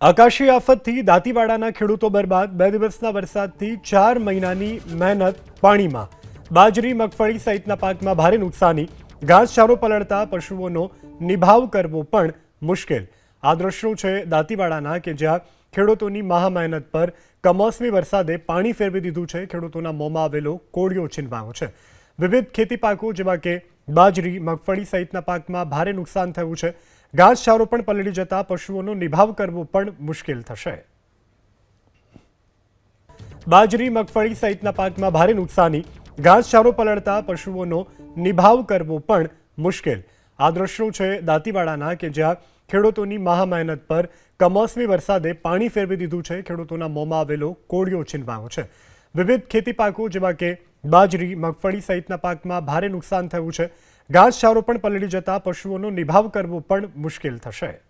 આકાશી આફતથી દાંતીવાડાના ખેડૂતો બરબાદ, બે દિવસના વરસાદથી ચાર મહિનાની મહેનત પાણીમાં. બાજરી, મગફળી સહિતના પાકમાં ભારે નુકસાની. ઘાસચારો પલળતા પશુઓનો નિભાવ કરવો પણ મુશ્કેલ. આ દ્રશ્યો છે દાંતીવાડાના કે જ્યાં ખેડૂતોની મહા મહેનત પર કમોસમી વરસાદે પાણી ફેરવી દીધું છે. ખેડૂતોના મોંમાં આવેલો કોળિયો છીનવાયો છે. વિવિધ ખેતી પાકો જેવા કે બાજરી, મગફળી સહિતના પાકમાં ભારે નુકસાન થયું છે. ઘાસચારો પણ પલળી જતા પશુઓનો નિભાવ કરવો પણ મુશ્કેલ થશે. બાજરી, મગફળી સહિતના પાકમાં ભારે નુકસાની. ઘાસચારો પલળતા પશુઓનો નિભાવ કરવો પણ મુશ્કેલ. આ દ્રશ્યો છે દાંતીવાડાના કે જ્યાં ખેડૂતોની મહા મહેનત પર કમોસમી વરસાદે પાણી ફેરવી દીધું છે. ખેડૂતોના મોંમાં આવેલો કોળિયો છીનવાયો છે. વિવિધ ખેતી પાકો જેવા કે બાજરી, મગફળી સહિતના પાકમાં ભારે નુકસાન થયું છે. ઘાસચારો પણ પલળી જતા પશુઓનો નિભાવ કરવો પણ મુશ્કેલ થશે.